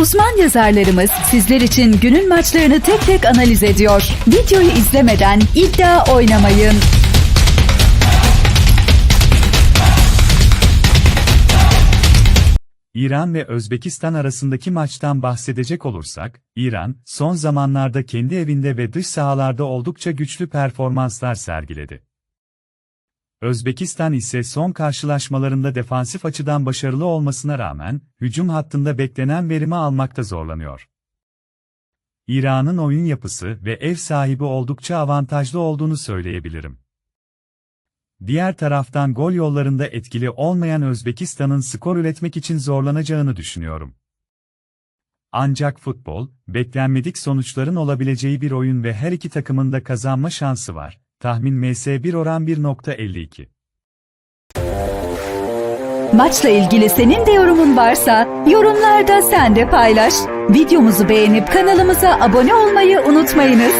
Uzman yazarlarımız sizler için günün maçlarını tek tek analiz ediyor. Videoyu izlemeden iddia oynamayın. İran ve Özbekistan arasındaki maçtan bahsedecek olursak, İran, son zamanlarda kendi evinde ve dış sahalarda oldukça güçlü performanslar sergiledi. Özbekistan ise son karşılaşmalarında defansif açıdan başarılı olmasına rağmen, hücum hattında beklenen verimi almakta zorlanıyor. İran'ın oyun yapısı ve ev sahibi oldukça avantajlı olduğunu söyleyebilirim. Diğer taraftan gol yollarında etkili olmayan Özbekistan'ın skor üretmek için zorlanacağını düşünüyorum. Ancak futbol, beklenmedik sonuçların olabileceği bir oyun ve her iki takımın da kazanma şansı var. Tahmin MS1 oran 1.52. Maçla ilgili senin de yorumun varsa yorumlarda sen de paylaş. Videomuzu beğenip kanalımıza abone olmayı unutmayınız.